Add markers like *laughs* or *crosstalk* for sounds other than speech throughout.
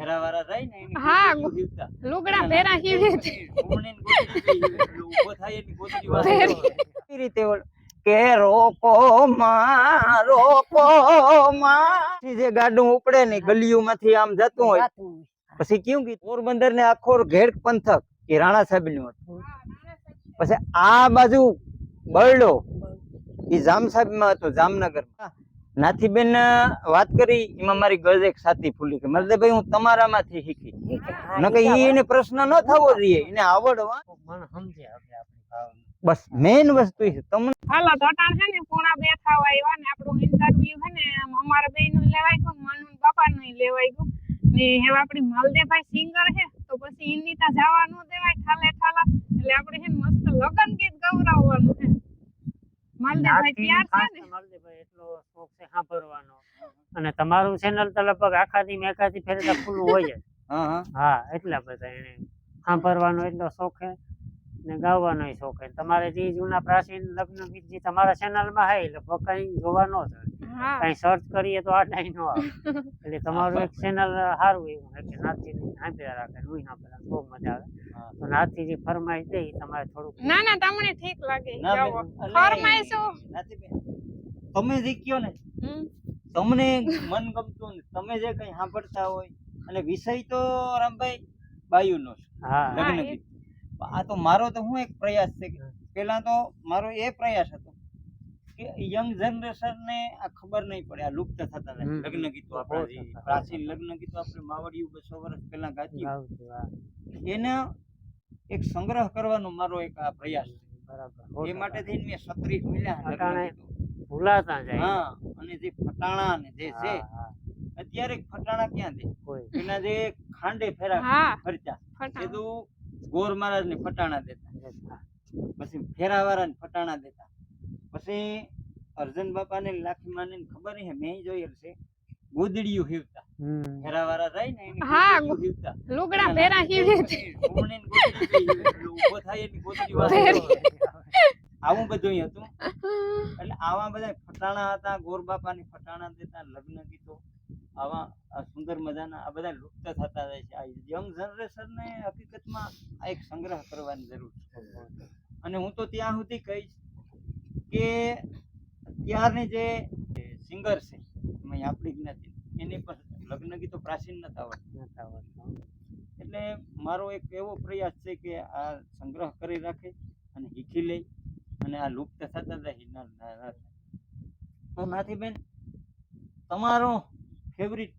ફેરાવાળા જાય ને એની હા, લુગડા ભેરા હીવે છે. ઘૂમણીને ગોદડી લઈ એટલે ઊભો થાય એની ગોદડી વાળો. રીતે કે રોકો માં રોકો માં. જે ગાડું ઉપડે ને ગલીઓ માંથી આમ જતું હોય. પછી કેવું કે પોરબંદર ને આખો ઘેડ પંથક એ રાણા સાહેબનું હતું પછી આ બાજુ બરડો એ જામ સાહેબમાં હતો જામનગર નાથીબેન વાત કરી એમાં મારી ગજ એક સાથી ફૂલી કે મરદેભાઈ હું તમારામાંથી શીખી. નકર ઈ એને પ્રશ્ન ન થવો જોઈએ એને આવડવા. મન સમજે આપણે આપણી ભાવના. બસ મેઇન વસ્તુ છે તમને હાલો તો છે ને પોણા બે થવા આવ્યા ને આપણું ઇન્ટરવ્યુ છે ને અમારા બે નું લેવાય ગયું મનુ બાપા નું લેવાય ગયું. ને હવે આપણી માલદેભાઈ સિંગર છે તો પછી ઇન્દિતા જવા ન દેવાય ઠાલે ઠાલા. એટલે આપણે છે મસ્ત લગન ગીત ગવરાવવાનું છે. માલદેભાઈ તૈયાર છે ને? માલદેભાઈ એટલો શોખ છે સાંભળવાનો. અને તમારું ચેનલ તો લગભગ આખાથી મેં એકાથી ફેરે તો ખુલ્લું હોય જ. *laughs* હા હા. હા એટલા બધા એને સાંભળવાનો એટલો શોખ છે ને ગાવાનો શોખ છે. તમારે જે જૂના પ્રાચીન લગ્ન ગીત જે તમારા ચેનલમાં માં એ લગભગ કઈ જોવા જ હા. કઈ સર્ચ કરીએ તો આ ટાઈમ નો આવે. *laughs* એટલે તમારું એક ચેનલ સારું એવું કે નાથી સાંભળ્યા રાખે નું સાંભળ્યા બહુ મજા આવે. હા. તો નાથીજી ફરમાઈ દે ઈ તમારે થોડું ના ના તમને ઠીક લાગે ના જાઓ બેન, અલે- ફરમાઈશું નથી બેન. તમે જે કયો ને હમ. તમને મન ગમતું ને તમે જે કઈ સાંભળતા હોય અને વિષય તો રામભાઈ બાયુનો છે હા લગ્ન હા, એ- ગીત આ તો મારો તો હું એક પ્રયાસ છે કે પેલા તો મારો એ પ્રયાસ હતો કે યંગ જનરેશન ને આ ખબર નહીં પડે આ લુપ્ત થતા જાય હમ. લગ્ન ગીતો આપણા જે થતા. પ્રાચીન લગ્ન ગીતો આપણે માવડિયું બસો વર્ષ પહેલા ગાતી ગાઉં છું, હા. એને એક સંગ્રહ કરવાનો મારો એક આ પ્રયાસ છે. બરાબર. એ માટે થઈને મેં સત્રીસ ગીતો. ભૂલાતા જાય. હા અને જે ફટાણા ને જે છે અત્યારે ફટાણા ક્યાં દે એના જે ખાંડે ફેરા હા ફરતા. એ તો ગોર મહારાજ ને ફટાણા દેતા. પછી ફેરા વાળા ને ફટાણા દેતા. પછી અર્જુન બાપા ને લાખી માને ખબર નહીં મેં જોયેલ છે. ગોદડીયું હીવતા. હમ. વાળા જાય ને એની હા, ગોદડીયું હીવતા. લુગડા ભેરા હીવે એટલે ઊભો થાય એની ગોદડી વાળો. આવું બધું હતું. એટલે આવા બધા ફટાણા હતા ગોર બાપાની ફટાણા દેતા લગ્ન ગીતો. આવા સુંદર મજાના આ બધા લુપ્ત થતા જાય છે. આ યંગ જનરેશન ને હકીકતમાં આ એક સંગ્રહ કરવાની જરૂર છે. અને હું તો ત્યાં સુધી કહીશ કે ત્યારની જે સિંગર છે એમાં આપણી જ્ઞાતિ એની પર લગ્ન ગીતો પ્રાચીન નતા આવડતા એટલે મારો એક એવો પ્રયાસ છે કે આ સંગ્રહ કરી રાખે અને શીખી લે અને આ લુપ્ત થતા જાય. તો નાથી બેન તમારો ફેવરિટ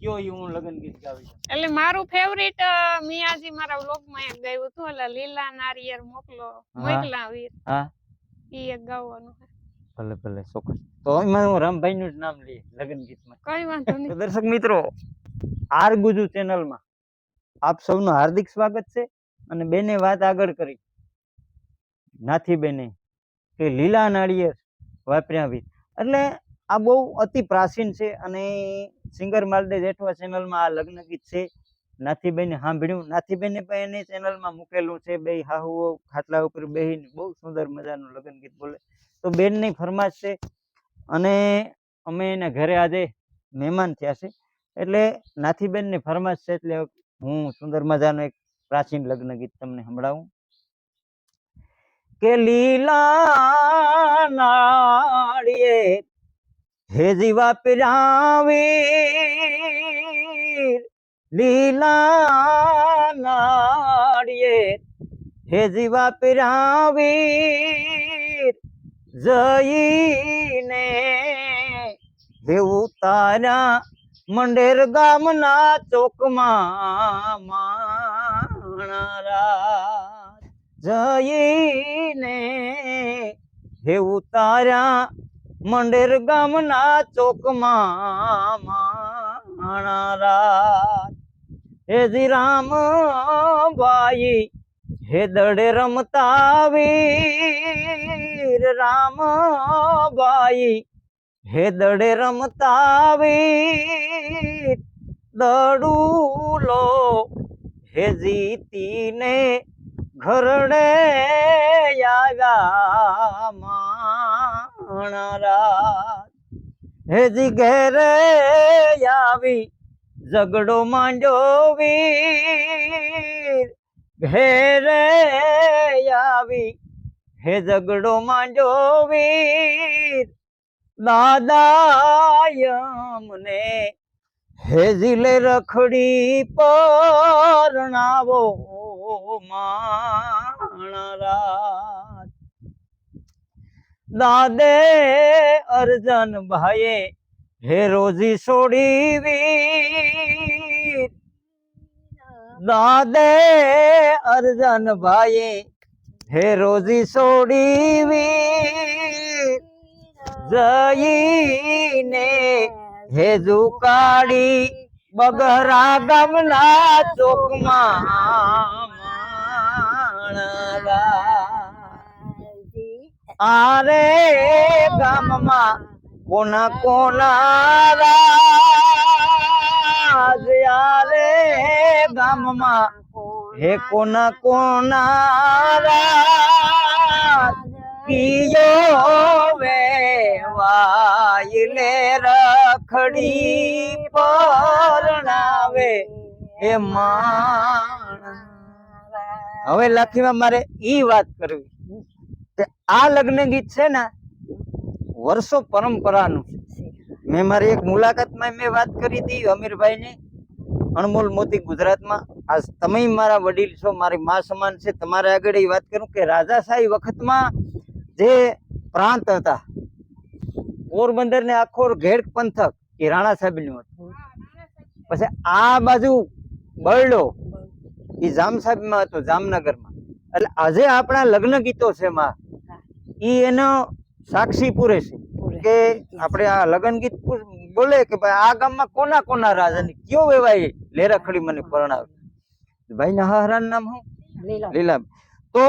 કયો ઈ હું લગ્ન ગીત ગાવી? એટલે મારું ફેવરિટ મિયાજી મારા વ્લોગમાં એક ગાયું હતું એટલે લીલા નારિયેર મોકલો મોકલા વીર હા ઈ એક ગાવાનું. ભલે ભલે ચોક્કસ. તો એમાં હું રામભાઈ નું જ નામ લઈએ લગ્ન ગીતમાં. કઈ વાંધો નહીં. દર્શક મિત્રો આર ગુજુ ચેનલમાં આપ સૌનું હાર્દિક સ્વાગત છે અને બેને વાત આગળ કરી. નાથી બેને કે લીલા નાળિયેર વાપર્યા વીર એટલે આ બહુ અતિ પ્રાચીન છે અને સિંગર માલદે જેઠવા ચેનલમાં આ લગ્ન ગીત છે. નાથીબેને સાંભળ્યું. નાથીબેને પણ એની ચેનલમાં મૂકેલું છે. બે હાહુઓ ખાટલા ઉપર બેહીને બહુ સુંદર મજાનું લગ્ન ગીત બોલે. તો બેનની ફરમાશ છે. અને અમે એના ઘરે આજે મહેમાન થયા છે. એટલે નાથીબેનની ફરમાશ છે એટલે હું સુંદર મજાનું એક પ્રાચીન લગ્ન ગીત તમને સંભળાવું. કે લીલા નાળીએ હે જીવા પિરાવીર લીલા નાળિયે હે જીવા પિરાવીર જઈને દેવું તારા મંડેર ગામના ચોકમાં માણારા જઈને હે ઉતાર્યા મંડેર ગામના ચોકમાં માણારા હે રામ રામભાઈ હે દડે રમતા વીર રામભાઈ હે દડે રમતા વીર દડુલો, હે જીતીને ઘરડે આવ્યા માણારા. હે જી ઘેરે આવી ઝઘડો માંડ્યો વીર. ઘેરે આવી, હે ઝઘડો માંડ્યો વીર. દાદા યમને હે જીલે રખડી પરણાવો માણરા દાદે અર્જન ભાઈએ હે રોજી છોડીવી દાદે અર્જન ભાઈ હે રોજી છોડીવી જઈને હે ઝુકાડી બગરા ગામના ચોકમાં આરે ગામમાં કોના કોના રાજ આરે ગામમાં? હે કોના કોના રાજ? કિયો વે વાયલે રખડી પરણાવે એ માણ હવે લખીમાં મારે ઈ વાત કરવી. કે આ લગ્ન ગીત છે ને વર્ષો પરંપરાનું. મેં મારી એક મુલાકાતમાં મેં વાત કરી હતી અમીરભાઈને અણમોલ મોતી ગુજરાતમાં. આજ તમે મારા વડીલ છો મારી મા સમાન છે. તમારે આગળ એ વાત કરું કે રાજાશાહી વખતમાં જે પ્રાંત હતા પોરબંદર ને આખો ઘેડ પંથક એ રાણા સાહેબનું હતું પછી આ બાજુ બરડો એ જામ સાહેબ હતો જામનગરમાં. એટલે આજે આપણા લગ્ન ગીતો છે માં એ એનો સાક્ષી પૂરે છે કે આપણે આ લગન ગીત બોલે કે ભાઈ આ ગામમાં કોના કોના રાજ અને કયો વેવાય લેરાખડી મને પરણાવે? ભાઈ ના હરાન નામ હું? લીલા. તો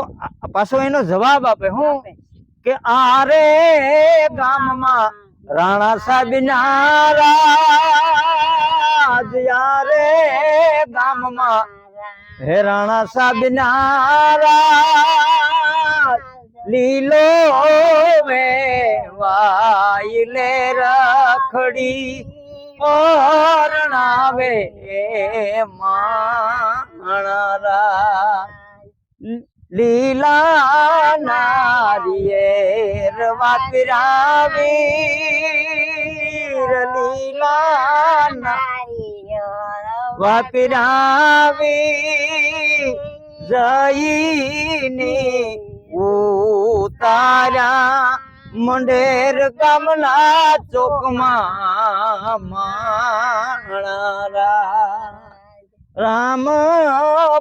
પાછો એનો જવાબ આપે હું? કે આરે ગામમાં રાણા સાહેબ ના રાજ યારે ગામમાં હે રાણા સાહેબ ના રાજ લીલો મે વાયલે રખડી પરણાવે માણરા. લીલા નારિયેર વાપરાવીર લીલા વાપરાવી જઈને ઉતાર્યા. મંડેર ગામના ચોકમાં માણારા રામ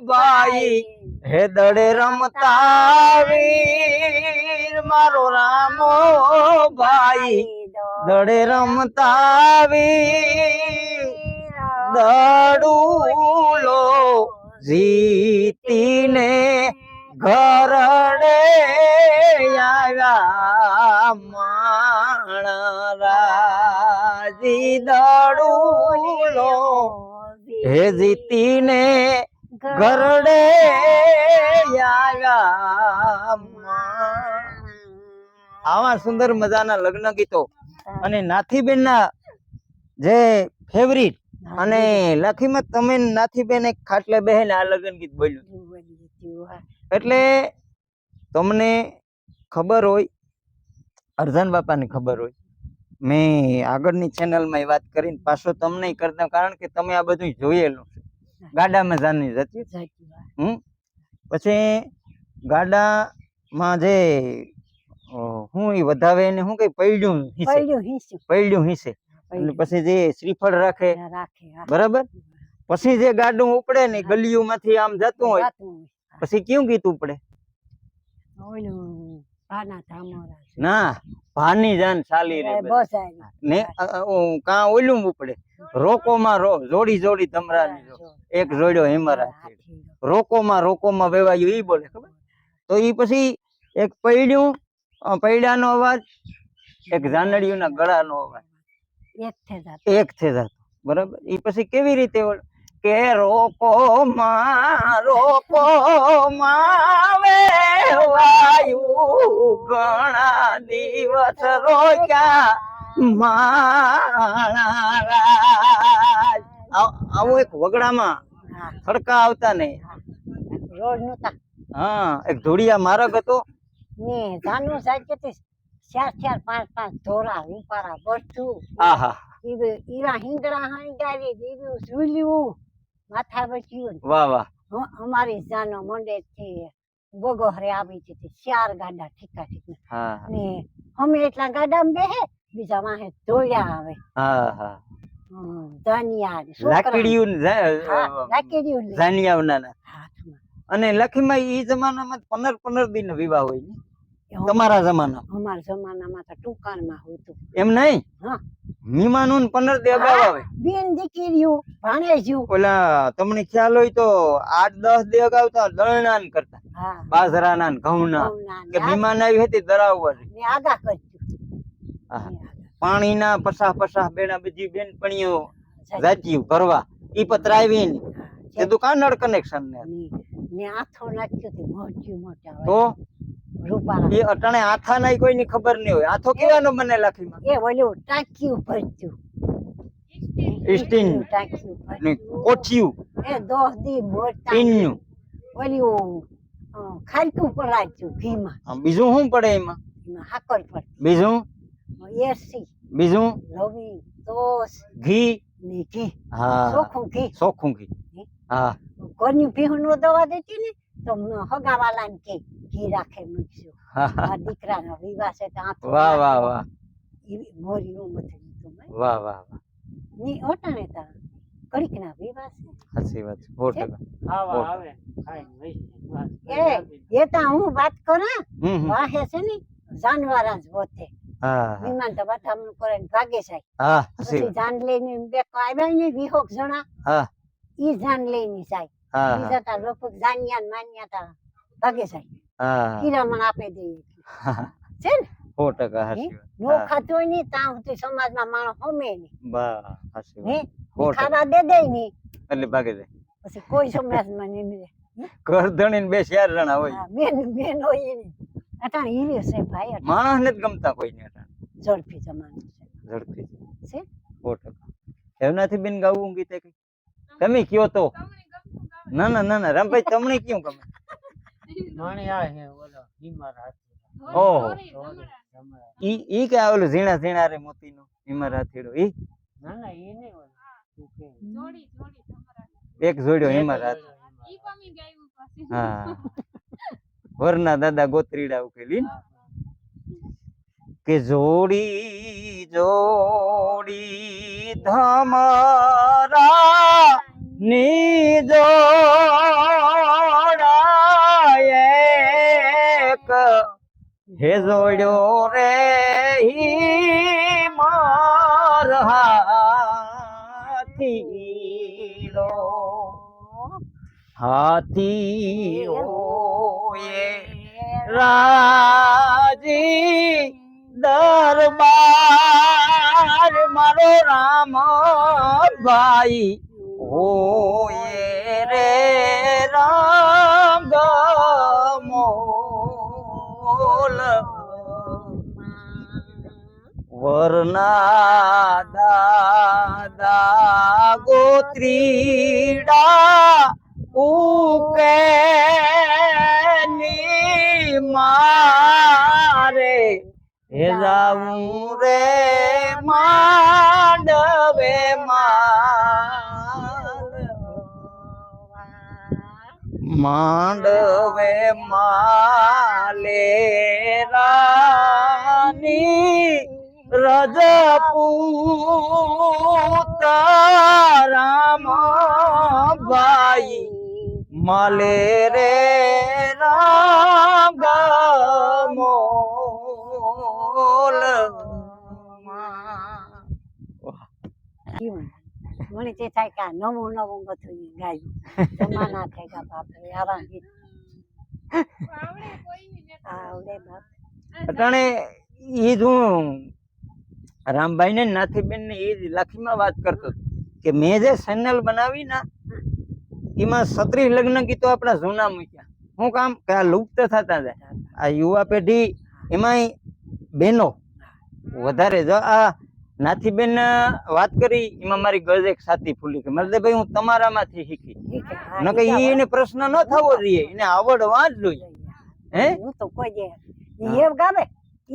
બાઈ હે દડે રમતા વીર. મારો રામ ભાઈ દડે રમતા વીર. દડુલો જીતીને ઘરડે આવ્યા માણરાજી દડુલો. હે જીતીને ઘરડે આવ્યા આવા સુંદર મજાના લગ્ન ગીતો અને નાથીબેનના જે ફેવરિટ અને લખીમાં તમે નાથીબેન એક ખાટલે બહેન આ લગ્ન ગીત બોલ્યું એટલે તમને ખબર હોય અર્જન બાપાની ખબર હોય મેં આગળની ચેનલમાં એ વાત કરીને પાછો તમને કરતા કારણ કે તમે આ બધું જોયેલું છે. ગાડામાં જાની જતી. હમ? પછી ગાડામાં જે હું એ વધાવે એને શું કઈ પૈડ્યું હિસે? પૈડ્યું હિસે. અને પછી જે શ્રીફળ રાખે બરાબર? પછી જે ગાડું ઉપડે ને ગલીઓમાંથી આમ જતું હોય. પછી કયું ગીત ઉપડે? ના ભાની જાન ચાલી રે ને અ, અ, ઓ, કાં ઓલું ઉપડે? રોકોમાં રો જોડી જોડી એક જોડ્યો હિમરા રોકોમાં રોકોમાં વેવાયું ઈ બોલે ખબર? તો ઈ પછી એક પૈડ્યું પૈડાનો અવાજ એક જાનડિયુંના ગળાનો અવાજ. એક છે જાતો બરાબર? ઈ પછી કેવી રીતે કે રોકો માં રોકો માં વેવાયું ઘણા દિવસ રોક્યા મારા આવું એક વગડામાં ખડકા આવતા નહીં રોડ નતા હા એક ધૂળિયા માર્ગ હતો. ને જાનું સાહેબ કેતી ચાર ચાર પાંચ પાંચ ધોરા રૂપારા બધું. આહા. ઈરા હિંગડા હાંગારી દીધું ઝૂલ્યું. માથા બચ્યું વાહ વાહ. અમારી જાનો મંડે થી બગોહરે આવી હતી ચાર ગાડા ઠીકા ઠીક ને અમે એટલા ગાડામાં બેહે બીજા વાહે દોડ્યા આવે. હા હા. અને લખીમાં એ જમાનામાં પંદર પંદર દિન વિવાહ હોય ને? તમારા જમાના. અમારા જમાનામાં તો ટૂંકાણમાં હતું એમ નહીં? હા. મીમાનું પંદર દી અગાઉ આવે. બેન દીકરીઓ ભાણેજ્યું ઓલા તમને ખ્યાલ હોય તો આઠ દસ દી અગાઉ તો દળનાન કરતા. હા. બાજરાના ને ઘઉંના. કે મીમાન આવી હતી દરાવવા ને આગા કરતું. પાણીના પસાહ પસાહ બેના બધી બેનપણીઓ પણીઓ જાચ્યું કરવા ઈ પતરાવી ને એ દુકાન કનેક્શન ને. ને આથો નાખ્યો તે મોટી મોટા તો? રૂપાળા એ અટાણે આથા ના કોઈની ખબર નહીં હોય. આથો કેવાનો બને લાખીમાં એ ઓલું ટાંક્યું ભરતું સ્ટીન ટાંક્યું ને કોઠિયું. એ દોહ દી મોટા ટીન્યું ઓલું અ, ખારકું પરાચ્યું ઘીમાં. બીજું શું પડે એમાં? હાકર પર બીજું? એસી. બીજું? લવિંગ તોસ. ઘી? ને ઘી. હા. સોખું ઘી. સોખું ઘી. હા? કોની ભીહું દવા દેતી ને તો હગાવાલા ને કે. ઘી રાખે મૂકશું. આ દીકરાનો વિવાહ છે તો આંખો વાહ વાહ વાહ. એવી મોરી નું થઈ લીધું મેં વાહ વાહ વાહ. ની ઓટાણે તા. કડીક ના વિવાહ છે. સાચી વાત છે. સો ટકા ખાવા આવે. એ એ તા હું વાત કરું. વાહે છે ને જાનવારા જ હા. વિમાન તો બધામણું કરે ભાગે હા પછી જાન લઈને બે આવ્યા ને વિહોક જણા હા. ઈ જાન લઈને હા બીજા તા લોકો જાન્યા માન્યા તા ભાગે જાય. હા. કિરામણ આપે દે છે ને? સો ટકા સાચી નો ખાતો હોય ને ત્યાં સુધી સમાજના માણસ હમે નહીં. બા સાચી હે? વાત સો ટકા. ખાવા દે દે નહીં એટલે ભાગે દે. પછી કોઈ સમાજમાં નહીં મળે. ઘર ધણીને બે શેર રણા હોય. હા, બેન બેન હોય અટાણે ઈવે છે ભાઈ માણસ ને જ ગમતા કોઈ ને ઝડપી જમાનો છે. ઝડપી. છે? સો ટકા. એમનાથી બેન ગાવું ગીતે કઈ? તમે કયો તો? ના ના ના ના રામભાઈ તમને કેવું ગમે? મણી આવે છે ઓલો બીમાર હાથી ઓહો. ઈ ઈ કે આવેલું ઝીણા ઝીણા રે હાથીડો ઈ? ના ના એ નહીં ઓલું જોડી જોડી એક જોડ્યો ઈમર હાથ ઈ પમી ગાયું પાછી. હા. વરના દાદા ગોત્રીડા ઉકેલી કે જોડી જોડી ધમરા ની જોડાય હે જોડ્યો રે માર હાથી ઓએ રાજી દરબાર મારો રામ ભાઈ ઓએ વરના દાદા ગોત્રીડા ઉકે ની મારે. હે જાવું રે માંડવે માંડવે માલે રાની રજપૂત રામ ભાઈ મલે રે રાગ મોલ જીવન મને તે થાય કે નવું નવું બધું ગાયું. જમાના થઈ ગયા બાપરે આવા ગીત આવડે બાપ. અટાણે ઈ જ હું રામભાઈ ને નાથીબેન ને એ લાખીમાં વાત કરતો કે મેં જે ચેનલ બનાવી ના એમાં સત્રી લગ્ન ગીતો આપણા જૂના મૂક્યા. શું કામ કે આ લુપ્ત થતા જાય. આ યુવા પેઢી એમાંય બહેનો વધારે જો આ નાથીબેન વાત કરી એમાં મારી ગજ એક સાથી ફૂલી કે મરદેભાઈ હું તમારામાંથી શીખી. ન. હા, ઈ એને પ્રશ્ન ન થવો જોઈએ એને આવડવા જ જોઈએ. હે? હું તો કોઈ એ ગામે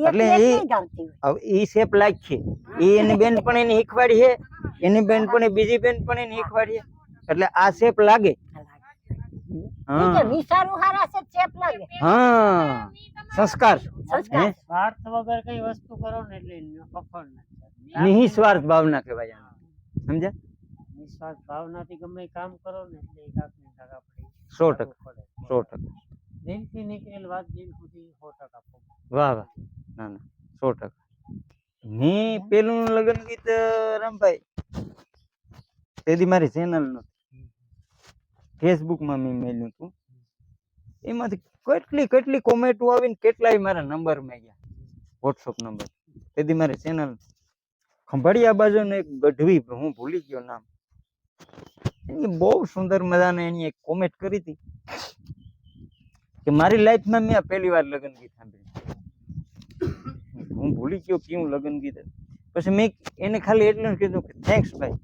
એટલે એટલે ઈ- નહીં ગાવતી હોય. હવે ઈ શેપ લાગ છે. ઈ એની બેનપણી ને શીખવાડી છે એની બેનપણી બીજી બેનપણી ને શીખવાડી છે. એટલે આ શેપ લાગે. ઈ હા. કે વિચારું હારા છે ચેપ લાગે. હા. સંસ્કાર. સંસ્કાર. હે? સ્વાર્થ વગર કઈ વસ્તુ કરો ને એટલે સફળ નથી નિસ્વાર્થ ભાવના કહેવાય આને. સમજ્યા? નિસ્વાર્થ ભાવનાથી ગમે ઈ કામ કરો ને એટલે ઈ કાંક ને કાંક આપણે સો ટકા. પડે. સો ટકા. દિલથી નીકળેલ વાત દિલ સુધી સો ટકા પહોંચે. વાહ વાહ. ના ના સો ટકા. મેં પેલું લગ્ન ગીત રામભાઈ. તેથી મારી ચેનલ નહોતી ફેસબુકમાં મેં મેલ્યું હતું એમાંથી કેટલી કેટલી કોમેન્ટો આવીને કેટલાય મારા નંબર ગયા. વોટ્સઅપ નંબર તેદી મારી ચેનલ ખંભાળિયા બાજુનો એક ગઢવી હું ભૂલી ગયો નામ. એની બહુ સુંદર મજાને એની એક કોમેન્ટ કરી હતી કે મારી લાઈફમાં મેં પહેલી વાર લગ્ન ગીત સાંભળ્યું. હું ભૂલી ગયો કેવું લગ્ન ગીત પછી મેં એને ખાલી એટલું કીધું કે થેન્ક્સ ભાઈ.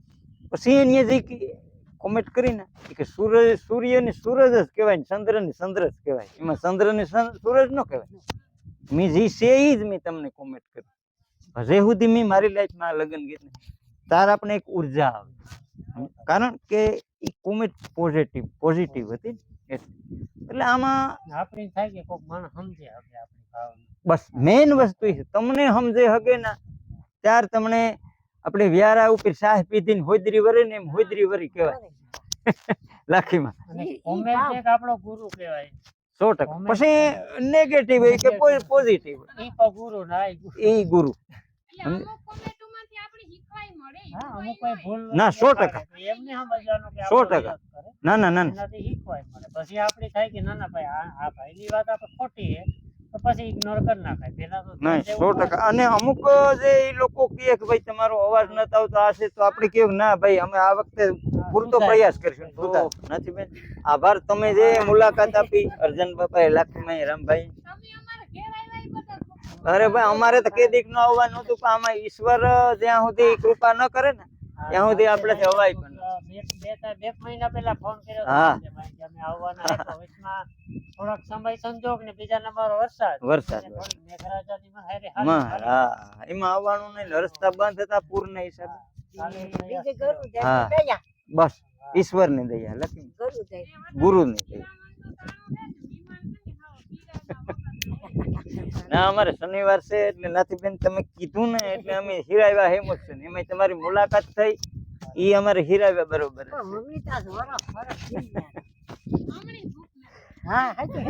પછી એને જે કોમેન્ટ કરીને કે, સૂરજ, સૂર્યને સૂરજ જ કહેવાય ને ચંદ્રને ચંદ્ર જ કહેવાય. એમાં ચંદ્રને સૂરજ ન કહેવાય. મેં જે છે એ જ મેં તમને કોમેન્ટ કરી હજે સુધી મેં મારી લાઈફમાં આ લગ્ન ગીતને તાર આપણે એક ઊર્જા આવે. કારણ કે એ કોમેન્ટ પોઝિટિવ પોઝિટિવ હતી એટલે આમાં આપણે થાય કે કોઈક માણસ સમજે આપણે આપણી. બસ મેઇન વસ્તુ છે. તમને સમજે હગે ના? ત્યાર તમને આપણે વ્યારા ઉપર શાહ પીધીને હોદરી વરે ને એમ હોદરી વરી કહેવાય. *laughs* લાખીમાં. આપણો ગુરુ કહેવાય. સો ટકા. પછી નેગેટિવ હોય કે પોઝિટિવ ઈ ગુરુ ના એ ગુરુ કંઈ કોઈ ના, સો ટકા. સો ટકા. ના ના ના ના. એનાથી શીખવાય મળે. પછી આપણે થાય કે ના ના ભાઈ આ આ ભાઈની વાત આપણે ખોટી છે. તો પછી ઇગ્નોર કરી નાખાય. પેલા તો નહીં સો. ટકા. અને અમુક જે એ લોકો કહે કે ભાઈ તમારો અવાજ ન આવતો આ છે તો આપણે કહ્યું ના ભાઈ અમે આ વખતે પૂરતો પ્રયાસ કરીશું. તો નથી બેન. આભાર. તમે જે મુલાકાત આપી અર્જન બાપા લાખીભાઈ રામભાઈ તમે અમારા ઘેર આવ્યા એ બદલ ખૂબ ખૂબ અરે ભાઈ અમારે તો કે દીક ન આવવાનું હતું પણ આમાં ઈશ્વર જ્યાં સુધી કૃપા ન કરે ને ત્યાં સુધી આપણે અવાય પણ બે બે ત્રણ- મહિના પહેલા ફોન કર્યો હા. કે ભાઈ કે અમે આવવાના છે થોડોક સમય સંજોગ ને બીજા નંબર વરસાદ. વરસાદ, એટલે થોડી મેઘરાજાની માં હારે હારી માં, હારી. હા એમાં આવવાનું નહીં રસ્તા બંધ હતા પૂરના હિસાબે. કાલે બીજે ગરુ દે હા. દયા. બસ લખી ગુરુ ની ગુરુની દયા. ના અમારે શનિવાર છે એટલે નાથીબેન તમે કીધું ને એટલે અમે હિરાવ્યા હેમ છે ને. એમાં તમારી મુલાકાત થઈ. ઈ અમારે હીરાવે બરોબર મમ્મી તાર વરસ વરસ હા હાચી.